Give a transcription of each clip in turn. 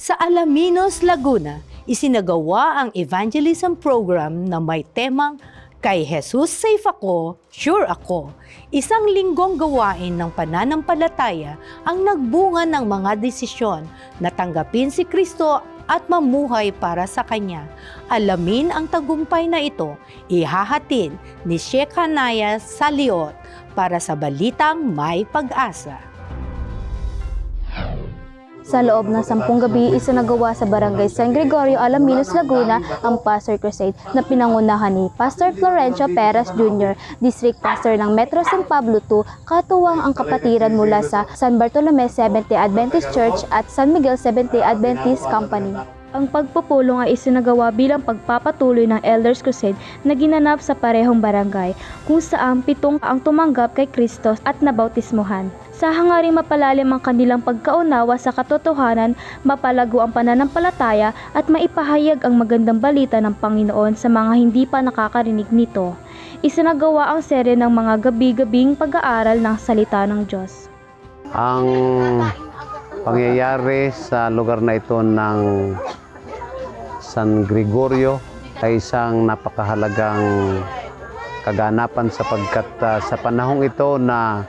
Sa Alaminos, Laguna, isinagawa ang evangelism program na may temang Kay Jesus safe ako, sure ako. Isang linggong gawain ng pananampalataya ang nagbunga ng mga desisyon na tanggapin si Kristo at mamuhay para sa Kanya. Alamin ang tagumpay na ito, ihahatid ni Shekanaya Saliot para sa Balitang May Pag-asa. Sa loob ng sampung gabi, isinagawa sa Barangay San Gregorio, Alaminos, Laguna ang Pastor Crusade na pinangunahan ni Pastor Florencio Perez Jr., District Pastor ng Metro San Pablo II, katuwang ang kapatiran mula sa San Bartolome Seventh-day Adventist Church at San Miguel Seventh-day Adventist Company. Ang pagpupulong ay isinagawa bilang pagpapatuloy ng Elders Crusade na ginanap sa parehong barangay, kung saan pitong ang tumanggap kay Kristo at nabautismuhan. Sa hangaring mapalalim ang kanilang pagkaunawa sa katotohanan, mapalago ang pananampalataya at maipahayag ang magandang balita ng Panginoon sa mga hindi pa nakakarinig nito. Isinagawa ang serye ng mga gabi-gabing pag-aaral ng salita ng Diyos. ang pangyayari sa lugar na ito ng San Gregorio ay isang napakahalagang kaganapan sapagkat ah, sa panahong ito na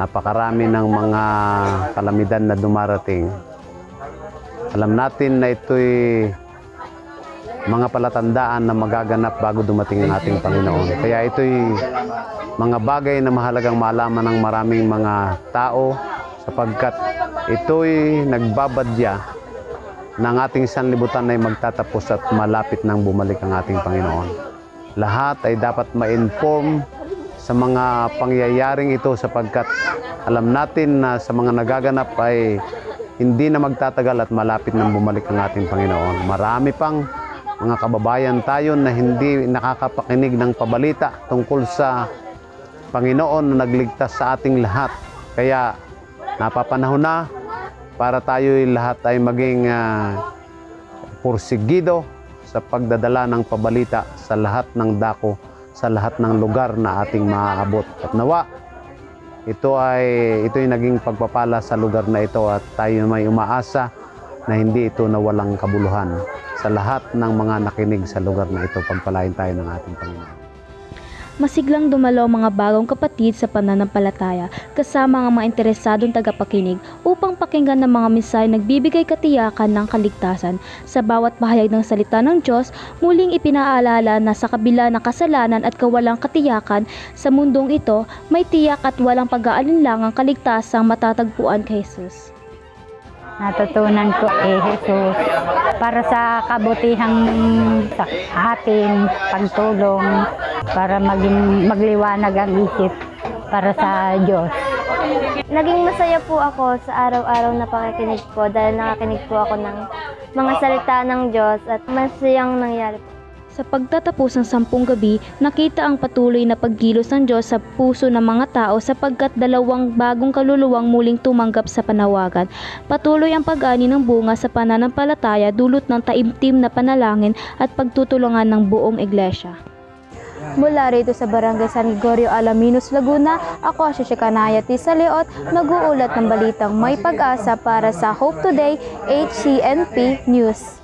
napakarami ng mga kalamidad na dumarating. Alam natin na ito'y mga palatandaan na magaganap bago dumating ang ating Panginoon. Kaya ito'y mga bagay na mahalagang malaman ng maraming mga tao sapagkat ito'y nagbabadya ng ating sanlibutan ay magtatapos at malapit nang bumalik ang ating Panginoon. Lahat ay dapat ma-inform sa mga pangyayaring ito sapagkat alam natin na sa mga nagaganap ay hindi na magtatagal at malapit nang bumalik ang ating Panginoon. Marami pang mga kababayan tayo na hindi nakakapakinig ng pabalita tungkol sa Panginoon na nagligtas sa ating lahat. Kaya napapanahon na para tayo lahat ay maging ah, pursigido sa pagdadala ng pabalita sa lahat ng dako, sa lahat ng lugar na ating maaabot. At nawa, ito ay ito yung naging pagpapala sa lugar na ito at tayo may umaasa na hindi ito nawalang kabuluhan. Sa lahat ng mga nakinig sa lugar na ito, pagpalain tayo ng ating Panginoon. Masiglang dumalo mga bagong kapatid sa pananampalataya kasama ang mga interesadong tagapakinig upang pakinggan ng mga misay nagbibigay katiyakan ng kaligtasan. Sa bawat pahayag ng salita ng Diyos, muling ipinaalala na sa kabila ng kasalanan at kawalang katiyakan sa mundong ito, may tiyak at walang pag-aalinlangang kaligtasang matatagpuan kay Jesus. Natutunan ko kay Jesus para sa kabutihang sa ating pagtulong para maging magliwanag ang isip para sa Diyos. Naging masaya po ako sa araw-araw na pakikinig po dahil nakakinig po ako ng mga salita ng Diyos at masayang nangyari po. Sa pagtatapos ng sampung gabi, nakita ang patuloy na pagkilos ng Diyos sa puso ng mga tao sapagkat dalawang bagong kaluluwang muling tumanggap sa panawagan. Patuloy ang pag-ani ng bunga sa pananampalataya dulot ng taimtim na panalangin at pagtutulungan ng buong iglesia. Mula rito sa Barangay San Gregorio Alaminos, Laguna, ako si Shekanaya T. Saliot, nag-uulat ng balitang may pag-asa para sa Hope Today HCNP News.